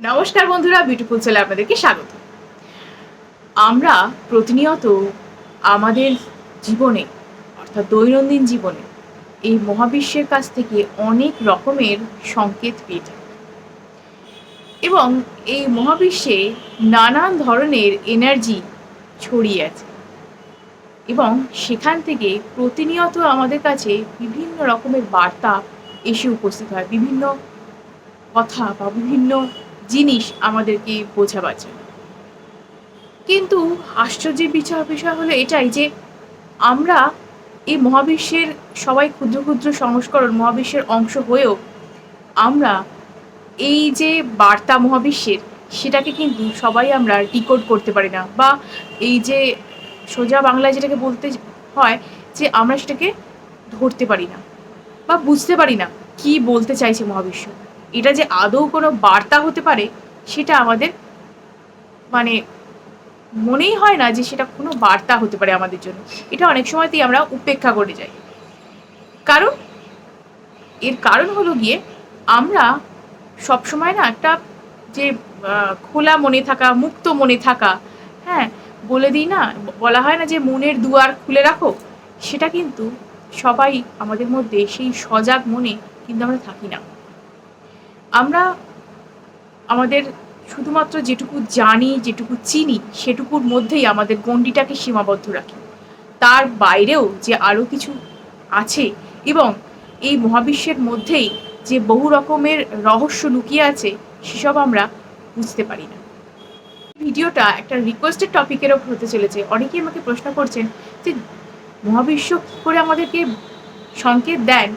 নমস্কার বন্ধুরা বিউটিফুল ছেলে আপনাদেরকে স্বাগত। আমরা প্রতিনিয়ত আমাদের জীবনে, অর্থাৎ দৈনন্দিন জীবনে, এই মহাবিশ্বের কাছ থেকে অনেক রকমের সংকেত পেয়ে থাকি। এবং এই মহাবিশ্বে নানান ধরনের এনার্জি ছড়িয়ে আছে। এবং সেখান থেকে প্রতিনিয়ত আমাদের কাছে বিভিন্ন রকমের বার্তা এসে উপস্থিত হয়, বিভিন্ন কথা বা বিভিন্ন জিনিস আমাদেরকে বোঝাবার জন্য। কিন্তু আশ্চর্যের বিচার বিষয় হলো এটাই যে আমরা এই মহাবিশ্বের সবাই ক্ষুদ্র ক্ষুদ্র সংস্করণ, মহাবিশ্বের অংশ হয়েও আমরা এই যে বার্তা মহাবিশ্বের, সেটাকে কিন্তু সবাই আমরা ডিকোড করতে পারি না বা এই যে সোজা বাংলায় যেটাকে বলতে হয় যে আমরা সেটাকে ধরতে পারি না বা বুঝতে পারি না কি বলতে চাইছে মহাবিশ্ব। এটা যে আদৌ কোনো বার্তা হতে পারে, সেটা আমাদের মানে মনেই হয় না যে সেটা কোনো বার্তা হতে পারে আমাদের জন্য। এটা অনেক সময়তেই আমরা উপেক্ষা করে যাই। কারণ, এর কারণ হলো গিয়ে আমরা সবসময় না একটা যে খোলা মনে থাকা, মুক্ত মনে থাকা হ্যাঁ বলে দিই না, বলা হয় না যে মনের দুয়ার খুলে রাখো, সেটা কিন্তু সবাই আমাদের মধ্যে সেই সজাগ মনে কিন্তু আমরা থাকি না। আমরা আমাদের শুধুমাত্র যেটুকু জানি, যেটুকু চিনি, সেটুকুর মধ্যেই আমাদের গণ্ডিটাকে সীমাবদ্ধ রাখি। তার বাইরেও যে আরও কিছু আছে এবং এই মহাবিশ্বের মধ্যেই যে বহু রকমের রহস্য লুকিয়ে আছে, সেসব আমরা বুঝতে পারি না। ভিডিওটা একটা রিকোয়েস্টেড টপিকের ওপর হতে চলেছে। অনেকেই আমাকে প্রশ্ন করছেন যে, মহাবিশ্ব কী করে আমাদেরকে সংকেত দেন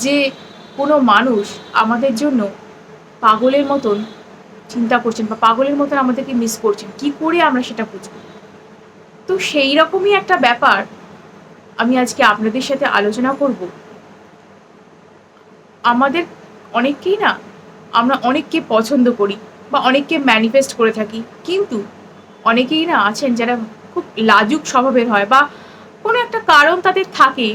যে কোনো মানুষ আমাদের জন্য পাগলের মতন চিন্তা করছেন বা পাগলের মতন আমাদেরকে মিস করছেন। কি করে আমরা সেটা বুঝব? তো সেই রকমই একটা ব্যাপার আমি আজকে আপনাদের সাথে আলোচনা করব। আমাদের অনেককেই না, আমরা অনেককে পছন্দ করি বা অনেককে ম্যানিফেস্ট করে থাকি। কিন্তু অনেকেই না আছেন যারা খুব লাজুক স্বভাবের হয় বা কোনো একটা কারণ তাদের থাকে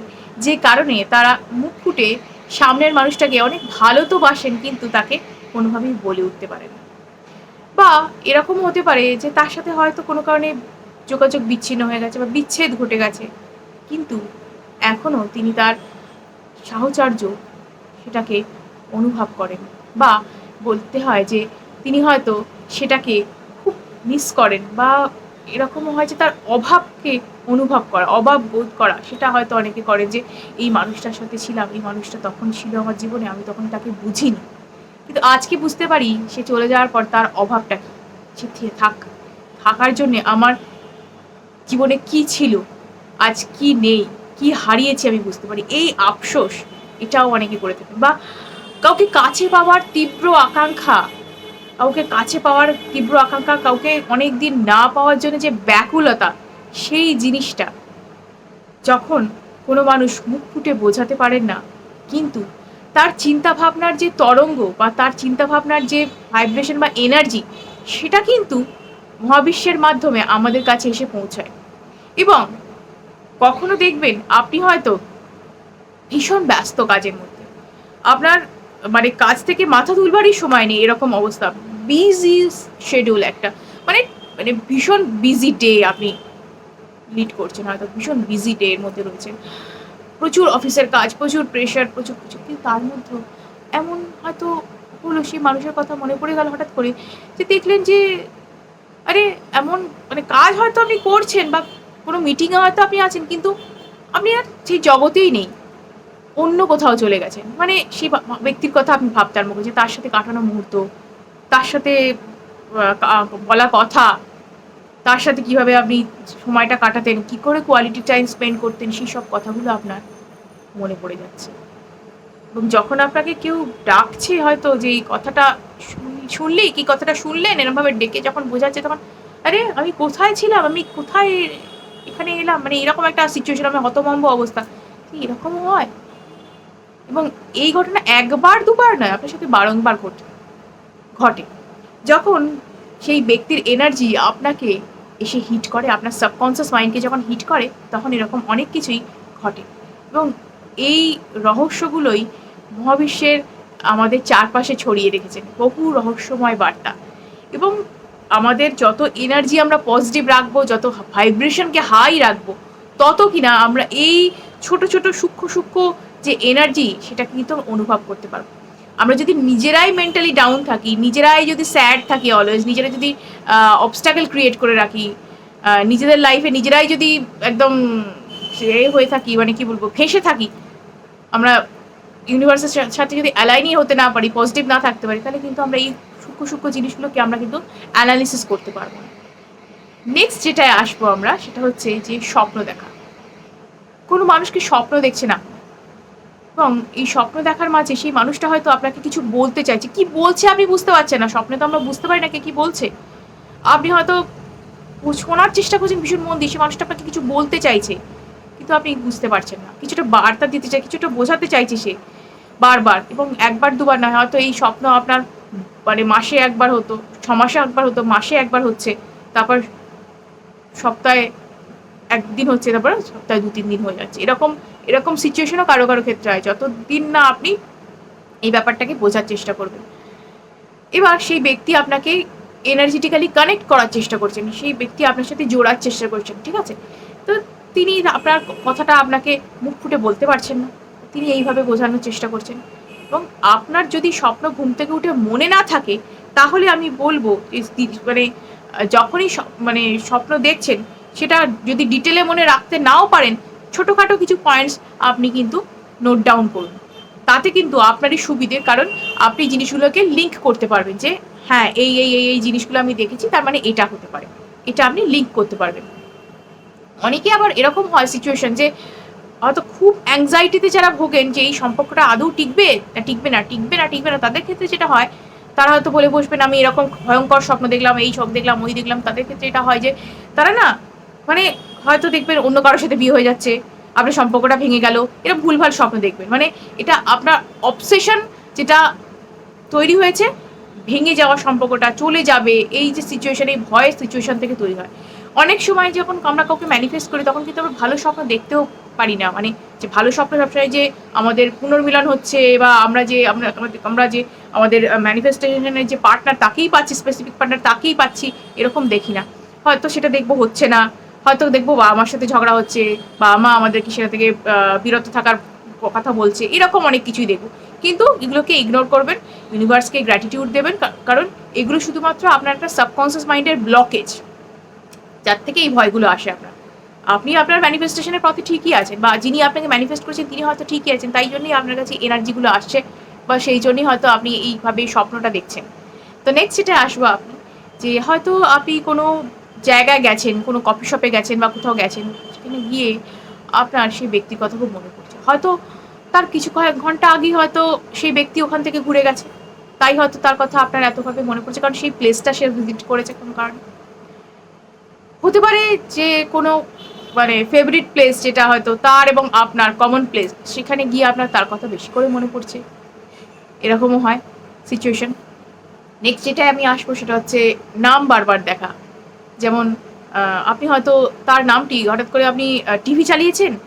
যে কারণে তারা মুখ ফুটে সামনের মানুষটাকে অনেক ভালো তো বাসেন, কিন্তু তাকে কোনোভাবেই বলে উঠতে পারেন না। বা এরকম হতে পারে যে তার সাথে হয়তো কোনো কারণে যোগাযোগ বিচ্ছিন্ন হয়ে গেছে বা বিচ্ছেদ ঘটে গেছে। কিন্তু এখনও তিনি তার সাহচর্য সেটাকে অনুভব করেন বা বলতে হয় যে তিনি হয়তো সেটাকে খুব মিস করেন বা এরকমও হয় যে তার অভাবকে অনুভব করা, অভাব বোধ করা। সেটা হয়তো অনেকে করে যে, এই মানুষটার সাথে ছিলাম, এই মানুষটা তখন ছিল আমার জীবনে, আমি তখন তাকে বুঝিনি। কিন্তু আজকে বুঝতে পারি সে চলে যাওয়ার পর তার অভাবটা কি? সে থাক। থাকার জন্যে আমার জীবনে কি ছিল? আজ কি নেই? কি হারিয়েছি আমি বুঝতে পারি। এই আফসোস এটাও অনেকে করে থাকেন বা কাউকে কাছে পাওয়ার তীব্র আকাঙ্ক্ষা, কাউকে কাছে পাওয়ার তীব্র আকাঙ্ক্ষা, কাউকে অনেক দিন না পাওয়ার জন্য যে ব্যাকুলতা, সেই জিনিসটা যখন কোনো মানুষ মুখ ফুটে বোঝাতে পারেন না, কিন্তু তার চিন্তা ভাবনার যে তরঙ্গ বা তার চিন্তা ভাবনার যে ভাইব্রেশন বা এনার্জি সেটা কিন্তু মহাবিশ্বের মাধ্যমে আমাদের কাছে এসে পৌঁছায়। এবং কখনো দেখবেন আপনি হয়তো ভীষণ ব্যস্ত কাজের মধ্যে। আপনার মানে কাজ থেকে মাথা তুলবারই সময় নেই এরকম অবস্থা। বিজি শেডিউল একটা। মানে মানে ভীষণ বিজি ডে আপনি লিড করছেন, হয়তো ভীষণ বিজি ডে এর মধ্যে রয়েছেন। প্রচুর অফিসের কাজ, প্রচুর প্রেশার প্রচুর প্রচুর। কিন্তু তার মধ্যেও এমন হয়তো হলো সেই মানুষের কথা মনে পড়ে গেল হঠাৎ করে যে দেখলেন যে, আরে এমন মানে কাজ হয়তো আপনি করছেন বা কোনো মিটিংয়ে হয়তো আপনি আছেন, কিন্তু আপনি আর সেই জগতেই নেই। অন্য কোথাও চলে গেছেন। মানে সেই ব্যক্তির কথা আপনি ভাবতার মুখে যে তার সাথে কাটানো মুহূর্ত, তার সাথে বলা কথা তার সাথে কীভাবে আপনি সময়টা কাটাতেন, কি করে কোয়ালিটি টাইম স্পেন্ড করতেন সেই সব কথাগুলো আপনার মনে পড়ে যাচ্ছে। এবং যখন আপনাকে কেউ ডাকছে হয়তো যে এই কথাটা শুন- শুনলেই, কি কথাটা শুনলেন, এরমভাবে ডেকে যখন বোঝাচ্ছে তখন, আরে, আমি কোথায় ছিলাম? আমি কোথায় এখানে এলাম? মানে এরকম একটা সিচুয়েশন আমি হতভম্ব অবস্থা। কি এরকমও হয়? এবং এই ঘটনা একবার, দুবার নয়, আপনার সাথে বারংবার ঘটে ঘটে। যখন সেই ব্যক্তির এনার্জি আপনাকে এসে হিট করে। আপনার সাবকনসিয়াস মাইন্ডকে যখন হিট করে, তখন এরকম অনেক কিছুই ঘটে। এবং এই রহস্যগুলোই মহাবিশ্বের আমাদের চারপাশে ছড়িয়ে রেখেছেন বহু রহস্যময় বার্তা। এবং আমাদের যত এনার্জি আমরা পজিটিভ রাখব, যত ভাইব্রেশনকে হাই রাখব, তত কিনা আমরা এই ছোট ছোট, সূক্ষ্ম সূক্ষ্ম যে এনার্জি সেটা কিন্তু অনুভব করতে পারব। আমরা যদি নিজেরাই মেন্টালি ডাউন থাকি, নিজেরাই যদি স্যাড থাকি অলওয়েজ নিজেরা যদি অবস্টাকেল ক্রিয়েট করে রাখি নিজেদের লাইফে নিজেরাই যদি একদম এ হয়ে থাকি মানে কি বলব, ফেসে থাকি, আমরা ইউনিভার্সের সাথে যদি অ্যালাইনই হতে না পারি পজিটিভ না থাকতে পারি, তাহলে কিন্তু আমরা এই সূক্ষ্ম সূক্ষ্ম জিনিসগুলোকে আমরা কিন্তু অ্যানালিসিস করতে পারব না। নেক্সট যেটায় আসব আমরা, সেটা হচ্ছে যে স্বপ্ন দেখা। কোনো মানুষকে স্বপ্ন দেখছে না? এবং এই স্বপ্ন দেখার মাঝে সেই মানুষটা হয়তো আপনাকে কিছু বলতে চাইছে। কি বলছে আপনি বুঝতে পারছেন না। স্বপ্নে তো আমরা বুঝতে পারি না কে কি বলছে। আপনি হয়তো শোনার চেষ্টা করছেন ভীষণ মন দিয়ে, সে মানুষটা আপনাকে কিছু বলতে চাইছে, কিন্তু আপনি বুঝতে পারছেন না। কিছুটা বার্তা দিতে চাই কিছুটা বোঝাতে চাইছে সে বারবার এবং একবার, দুবার নয়, হয়তো এই স্বপ্ন আপনার মানে মাসে একবার হতো ছ মাসে একবার হতো, মাসে একবার হচ্ছে, তারপর সপ্তাহে একদিন হচ্ছে, তারপর সপ্তাহে দু তিন দিন হয়ে যাচ্ছে। এরকম এরকম সিচুয়েশনও কারও কারও ক্ষেত্রে হয়। যতদিন না আপনি এই ব্যাপারটাকে বোঝার চেষ্টা করবেন। এবার সেই ব্যক্তি আপনাকে এনার্জেটিক্যালি কানেক্ট করার চেষ্টা করছেন। সেই ব্যক্তি আপনার সাথে জোড়ার চেষ্টা করছেন, ঠিক আছে? তো তিনি আপনার কথাটা আপনাকে মুখ ফুটে বলতে পারছেন না। তিনি এইভাবে বোঝানোর চেষ্টা করছেন। এবং আপনার যদি স্বপ্ন ঘুম থেকে উঠে মনে না থাকে, তাহলে আমি বলব মানে যখনই মানে স্বপ্ন দেখছেন, সেটা যদি ডিটেলে মনে রাখতে নাও পারেন ছোটোখাটো কিছু পয়েন্টস আপনি কিন্তু নোট ডাউন করুন। তাতে কিন্তু আপনারই সুবিধে, কারণ আপনি জিনিসগুলোকে লিঙ্ক করতে পারবেন যে হ্যাঁ এই এই এই এই জিনিসগুলো আমি দেখেছি, তার মানে এটা হতে পারে। এটা আপনি লিঙ্ক করতে পারবেন। অনেকে আবার এরকম হয় সিচুয়েশন যে, হয়তো খুব অ্যাংজাইটিতে যারা ভোগেন যে, এই সম্পর্কটা আদৌ টিকবে না টিকবে না টিকবে না টিকবে না, তাদের ক্ষেত্রে যেটা হয়, তারা হয়তো বলে বসবেন, আমি এরকম ভয়ঙ্কর স্বপ্ন দেখলাম, এই সব দেখলাম, ওই দেখলাম, তাদের ক্ষেত্রে এটা হয় যে, তারা না মানে হয়তো দেখবেন অন্য কারোর সাথে বিয়ে হয়ে যাচ্ছে, আপনার সম্পর্কটা ভেঙে গেল, এটা ভুলভাল স্বপ্ন দেখবেন। মানে এটা আপনার অবসেশন যেটা তৈরি হয়েছে, ভেঙে যাওয়া সম্পর্কটা, চলে যাবে, এই যে সিচুয়েশন এই ভয়ের সিচুয়েশন থেকে তৈরি হয়। অনেক সময় যখন আমরা কাউকে ম্যানিফেস্ট করি, তখন কিন্তু আমরা ভালো স্বপ্ন দেখতেও পারি না। মানে যে ভালো স্বপ্ন সবসময় যে আমাদের পুনর্মিলন হচ্ছে বা আমরা যে, আমরা আমরা যে আমাদের ম্যানিফেস্টেশনের যে পার্টনার তাকেই পাচ্ছি স্পেসিফিক পার্টনার তাকেই পাচ্ছি, এরকম দেখি না। হয়তো সেটা দেখব হচ্ছে না। হয়তো দেখব বা আমার সাথে ঝগড়া হচ্ছে বা মা আমাদেরকে সেটা থেকে বিরত থাকার কথা বলছে, এরকম অনেক কিছুই দেখব। কিন্তু এগুলোকে ইগনোর করবেন ইউনিভার্সকে গ্র্যাটিটিউড দেবেন কারণ এগুলো শুধুমাত্র আপনার একটা সাবকনসিয়াস মাইন্ডের ব্লকেজ যার থেকে এই ভয়গুলো আসে আপনার। আপনি আপনার ম্যানিফেস্টেশনের পথে ঠিকই আছেন, বা যিনি আপনাকে ম্যানিফেস্ট করেছেন, তিনি হয়তো ঠিকই আছেন, তাই জন্যই আপনার কাছে এনার্জিগুলো আসছে, বা সেই জন্যই হয়তো আপনি এইভাবে স্বপ্নটা দেখছেন। তো নেক্সট যেটা আসব আপনি, যে হয়তো আপনি কোনো জায়গায় গেছেন, কোনো কফি শপে গেছেন বা কোথাও গেছেন, সেখানে গিয়ে আপনার সেই ব্যক্তির কথা খুব মনে পড়ছে। হয়তো তার কিছু কয়েক ঘণ্টা আগেই হয়তো সেই ব্যক্তি ওখান থেকে ঘুরে গেছে। তাই হয়তো তার কথা আপনার এতভাবে মনে পড়ছে, কারণ সেই প্লেসটা সে ভিজিট করেছে কোনো কারণে। হতে পারে যে কোনো মানে ফেভারিট প্লেস যেটা হয়তো তার এবং আপনার কমন প্লেস সেখানে গিয়ে আপনার তার কথা বেশি করে মনে পড়ছে। এরকমও হয় সিচুয়েশন নেক্সট যেটা আমি আসব সেটা হচ্ছে নাম বারবার দেখা। যেমন আপনি হয়তো তার নামটি হঠাৎ করে আপনি টিভি চালিয়েছেন?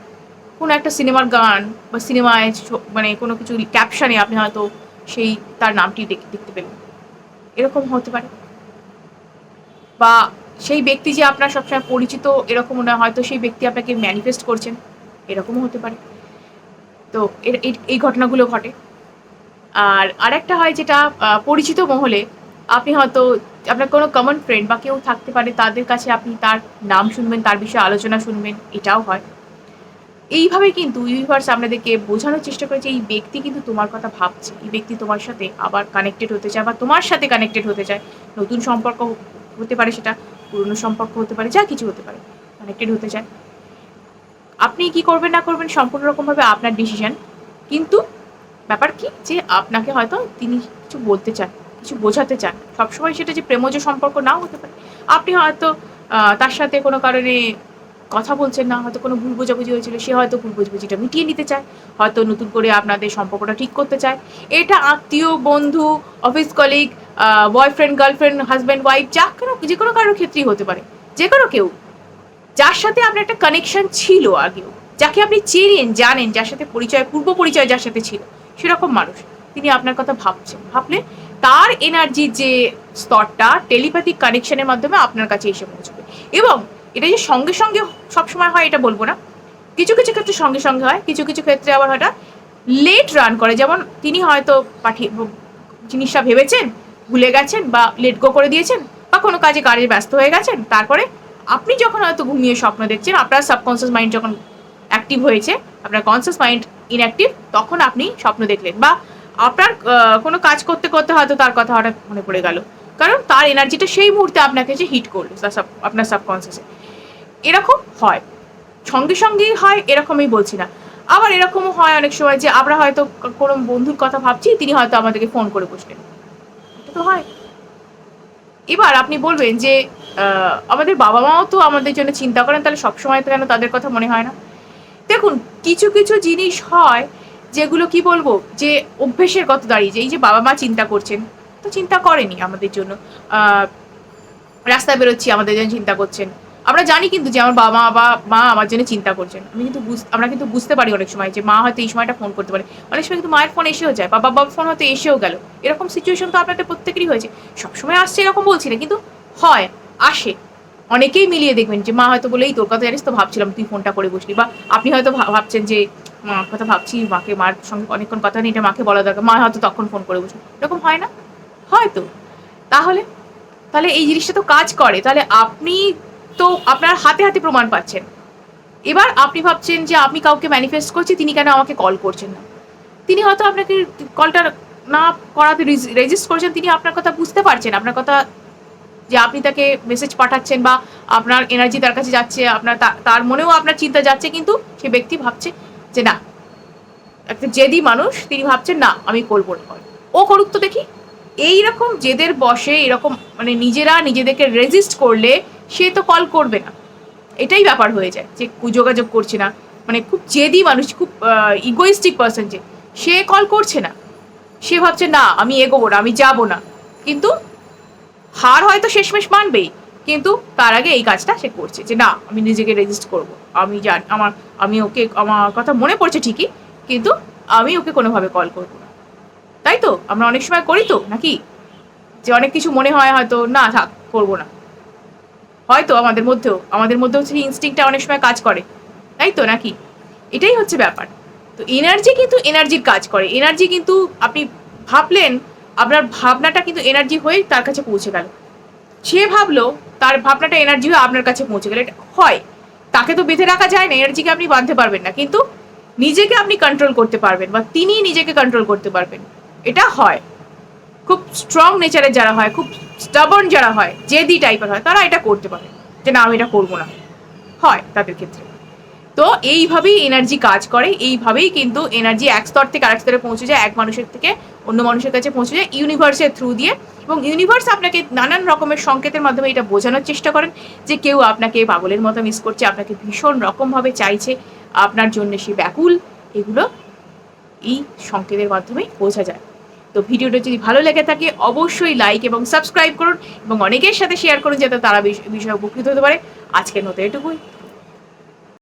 কোনো একটা সিনেমার গান বা সিনেমায় মানে কোনো কিছু ক্যাপশনে আপনি হয়তো সেই তার নামটি দেখ- দেখতে পেলেন। এরকম হতে পারে। বা সেই ব্যক্তি যে আপনার সবসময় পরিচিত এরকমও না, হয়তো সেই ব্যক্তি আপনাকে ম্যানিফেস্ট করছেন। এরকমও হতে পারে। তো এর- এই ঘটনাগুলো ঘটে। আর আরেকটা হয় যেটা পরিচিত মহলে আপনি হয়তো আপনার কোনো কমন ফ্রেন্ড বা কেউ থাকতে পারে, তাদের কাছে আপনি তার নাম শুনবেন, তার বিষয়ে আলোচনা শুনবেন, এটাও হয়। এইভাবে কিন্তু ইউনিভার্স আপনাদেরকে বোঝানোর চেষ্টা করেছে এই ব্যক্তি কিন্তু তোমার কথা ভাবছে। এই ব্যক্তি তোমার সাথে আবার কানেক্টেড হতে চায় বা তোমার সাথে কানেক্টেড হতে চায়। নতুন সম্পর্ক হতে পারে সেটা, পুরনো সম্পর্ক হতে পারে, যা কিছু হতে পারে কানেক্টেড হতে চায়। আপনি কি করবেন, না করবেন সম্পূর্ণ রকমভাবে আপনার ডিসিশন কিন্তু ব্যাপার কি? যে আপনাকে হয়তো তিনি কিছু বলতে চান। কিছু বোঝাতে চান, সবসময় সেটা যে প্রেমজ সম্পর্ক নাও হতে পারে। আপনি হয়তো তার সাথে কোনো কারণে কথা বলছেন না, হয়তো কোনো ভুল বোঝাবুঝি হয়েছিল, সে হয়তো ভুল বোঝাবুঝিটা মিটিয়ে নিতে চায়, হয়তো নতুন করে আপনাদের সম্পর্কটা ঠিক করতে চায়। এটা আত্মীয়, বন্ধু, office colleague boyfriend girlfriend husband wife যা কোনো, যে কোনো কারোর ক্ষেত্রেই হতে পারে, যে কোনো কেউ। যার সাথে আপনার একটা কানেকশন ছিল আগেও, যাকে আপনি চেনেন, জানেন, যার সাথে পরিচয়, পূর্ব পরিচয় যার সাথে ছিল, সেরকম মানুষ, তিনি আপনার কথা ভাবছেন। ভাবলে তার এনার্জির যে স্তরটা টেলিপ্যাথিক কানেকশনের মাধ্যমে আপনার কাছে এসে পৌঁছবে। এবং এটা যে সঙ্গে সঙ্গে সবসময় হয় এটা বলব না। কিছু কিছু ক্ষেত্রে সঙ্গে সঙ্গে হয়, কিছু কিছু ক্ষেত্রে আবার হয়তো লেট রান করে। যেমন তিনি হয়তো পাঠিয়ে, জিনিসটা ভেবেছেন, ভুলে গেছেন বা লেট গো করে দিয়েছেন বা কোনো কাজে কাজে ব্যস্ত হয়ে গেছেন, তারপরে আপনি যখন হয়তো ঘুমিয়ে স্বপ্ন দেখছেন, আপনার সাবকনসিয়াস মাইন্ড যখন অ্যাক্টিভ হয়েছে, আপনার কনসিয়াস মাইন্ড ইনঅ্যাক্টিভ তখন আপনি স্বপ্ন দেখলেন বা আপনার কোনো কাজ করতে করতে হয়তো তার কথা হঠাৎ মনে পড়ে গেল। কারণ তার এনার্জিটা সেই মুহূর্তে আপনাকে যে হিট করল আপনার সাবকনসিয়াসে এরকম হয়। সঙ্গে সঙ্গেই হয়, এরকমই বলছি না। আবার এরকমও হয় অনেক সময় যে আমরা হয়তো কোনো বন্ধুর কথা ভাবছি, তিনি হয়তো আমাদেরকে ফোন করে বসলেন। এটা তো হয়। এবার আপনি বলবেন যে আমাদের বাবা মাও তো আমাদের জন্য চিন্তা করেন, তাহলে সবসময় তো কেন তাদের কথা মনে হয় না? দেখুন, কিছু কিছু জিনিস হয় যেগুলো কি বলব, যে অভ্যেসের কত দাঁড়িয়ে, যে এই যে বাবা মা চিন্তা করছেন, তো চিন্তা করেনি আমাদের জন্য। রাস্তায় বেরোচ্ছি, আমাদের জন্য চিন্তা করছেন। আমরা জানি কিন্তু যে আমার বাবা মা বা মা আমার জন্য চিন্তা করছেন। আমি কিন্তু আমরা কিন্তু বুঝতে পারি অনেক সময় যে মা হয়তো এই সময়টা ফোন করতে পারে। অনেক সময় কিন্তু মায়ের ফোন এসেও যায় বা বাবার ফোন হয়তো এসেও গেল। এরকম সিচুয়েশন তো আপনাদের প্রত্যেকেরই হয়েছে। সবসময় আসছে এরকম বলছি না, কিন্তু হয়, আসে। অনেকেই মিলিয়ে দেখবেন যে মা হয়তো বলেই তোর কথা জানিস তো, ভাবছিলাম তুই ফোনটা করে বসলি। বা আপনি হয়তো ভাবছেন যে মার কথা ভাবছি, মাকে, মার সঙ্গে অনেকক্ষণ কথা নেই, এটা মাকে বলা দরকার। মা হয়তো তখন ফোন করে বসে এরকম হয় না? হয়তো তাহলে তাহলে এই জিনিসটা তো কাজ করে। তাহলে আপনি তো আপনার হাতে হাতে প্রমাণ পাচ্ছেন। এবার আপনি ভাবছেন যে আমি কাউকে ম্যানিফেস্ট করছি, তিনি কেন আমাকে কল করছেন না? তিনি হয়তো আপনাকে কলটা না করাতে রেজিস্ট করেছেন, তিনি আপনার কথা বুঝতে পারছেন। আপনার কথা যে আপনি তাকে মেসেজ পাঠাচ্ছেন বা আপনার এনার্জি তার কাছে যাচ্ছে, আপনার তার মনেও আপনার চিন্তা যাচ্ছে, কিন্তু সে ব্যক্তি ভাবছে যে না। একটা জেদি মানুষ, তিনি ভাবছেন, না, আমি করব ও করুক তো দেখি। এইরকম জেদের বসে, এরকম মানে নিজেরা নিজেদেরকে রেজিস্ট করলে সে তো কল করবে না। এটাই ব্যাপার হয়ে যায় যে যোগাযোগ করছে না। মানে খুব জেদি মানুষ, খুব ইগোইস্টিক পার্সন যে। সে কল করছে না। সে ভাবছে, না, আমি এগোবো না, আমি যাব না। কিন্তু হার হয়তো শেষমেশ মানবেই। কিন্তু তার আগে এই কাজটা সে করছে যে, না, আমি নিজেকে রেজিস্ট করব। আমি জান, আমার, আমি ওকে, আমার কথা মনে পড়ছে ঠিকই, কিন্তু আমি ওকে কোনোভাবে কল করব না। তাই তো? আমরা অনেক সময় করি তো, নাকি? যে অনেক কিছু মনে হয় হয়তো, না, থাক, করব না। হয়তো আমাদের মধ্যেও আমাদের মধ্যেও সেই ইনস্টিংটা অনেক সময় কাজ করে। তাই তো, নাকি? এটাই হচ্ছে ব্যাপার। তো এনার্জি কিন্তু এনার্জির কাজ করে। এনার্জি কিন্তু আপনি ভাবলেন, আপনার ভাবনাটা কিন্তু এনার্জি হয়ে তার কাছে পৌঁছে গেল। সে ভাবলো তার ভাবনাটা এনার্জিও আপনার কাছে পৌঁছে গেলে। হয়। তাকে তো বেঁধে রাখা যায় না এনার্জিকে আপনি বাঁধতে পারবেন না। কিন্তু নিজেকে আপনি কন্ট্রোল করতে পারবেন বা তিনি নিজেকে কন্ট্রোল করতে পারবেন। এটা হয়। খুব স্ট্রং নেচারের যারা হয়, খুব স্টাবন যারা হয় জেদি টাইপের হয়, তারা এটা করতে পারে। যে না, আমি এটা করব না। হয় তাদের ক্ষেত্রে। তো এইভাবেই এনার্জি কাজ করে, এইভাবেই কিন্তু এনার্জি এক স্তর থেকে আরেক স্তরে পৌঁছে যায়, এক মানুষের থেকে অন্য মানুষের কাছে পৌঁছে যায় ইউনিভার্সের থ্রু দিয়ে এবং ইউনিভার্স আপনাকে নানান রকমের সংকেতের মাধ্যমে এটা বোঝানোর চেষ্টা করেন যে কেউ আপনাকে পাগলের মতো মিস করছে, আপনাকে ভীষণ রকমভাবে চাইছে, আপনার জন্য সে ব্যাকুল। এগুলো এই সংকেতের মাধ্যমেই বোঝা যায়। তো ভিডিওটা যদি ভালো লেগে থাকে, অবশ্যই লাইক এবং সাবস্ক্রাইব করুন এবং অনেকের সাথে শেয়ার করুন, যাতে তারা বিষ- বিষয়ে উপকৃত হতে পারে। আজকের মতো এটুকুই।